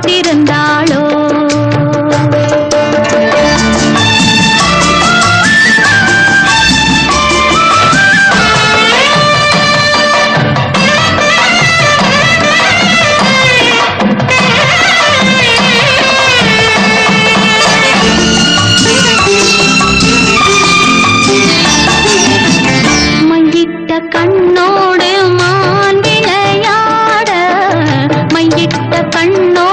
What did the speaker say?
காத்திருந்தாளோ? கண்ணோடு மான் விளையாட மையிட்ட கண்ணோ